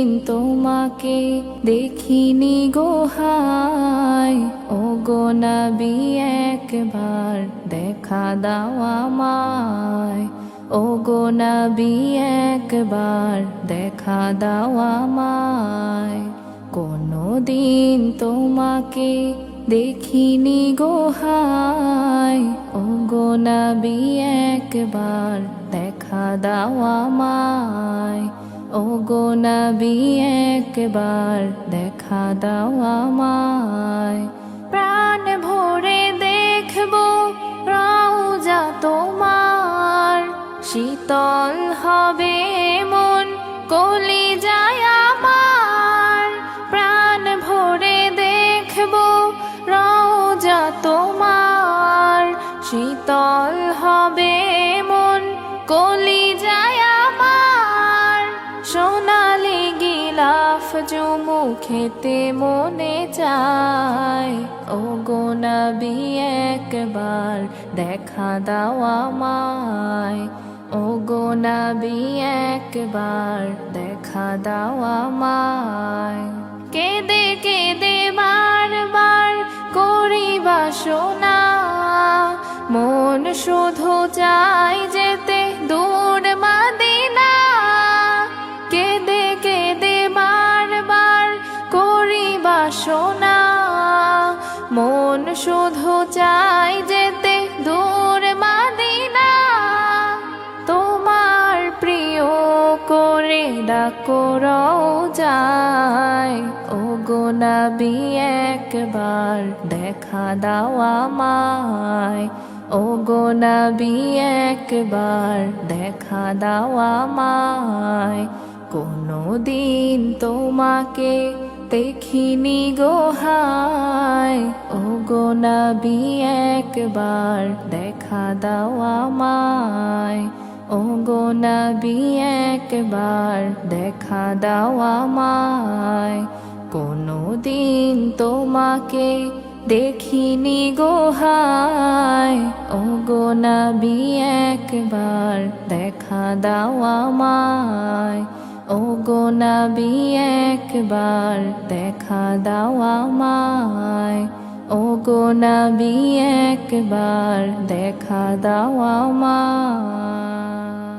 দিন তোমাকে দেখিনি গোহাই ও গো নবী, একবার দেখা দাও আমায়। ও গো নবী, একবার দেখা দাও আমায়। কোনো দিন তোমাকে দেখিনি গোহাই ও গো নবী, একবার দেখা দাও আমায়। ও গো নবী, একবার দেখা দাও আমায়। প্রাণ ভরে দেখব রওজা তোমার। শীতল হবে মন কলি যায় আমার। প্রাণ ভরে দেখব রওজা তোমার। শীতল হবে মন কলি যায় গিলাফ চুমু খেতে মনে চায় ও গো নবী, একবার দেখা দাও আমায় ও গো নবী, একবার দেখা দাও আমায়। কেঁদে কেঁদে বারবার করি বাসনা মন শুধু চাই যেতে বাসনা মন শুধু চাই যেতে দূর মাদিনা। তোমার প্রিয় করে ডাকো যায় ও গো নবী একবার দেখা দাও আমায় ও গো নবী একবার দেখা দাও আমায়। কোনো দিন তোমাকে দেখিনি গোহাই ও গো নবী, একবার দেখা দাও আমায়। ও গো নবী, একবার দেখা দাও আমায়। কোনো দিন তোমাকে দেখিনি গোহাই ও গো নবী, একবার দেখা দাও আমায়। গো নবী একবার দেখা দাও আমায়। ও গো নবী একবার দেখা দাও আমায়।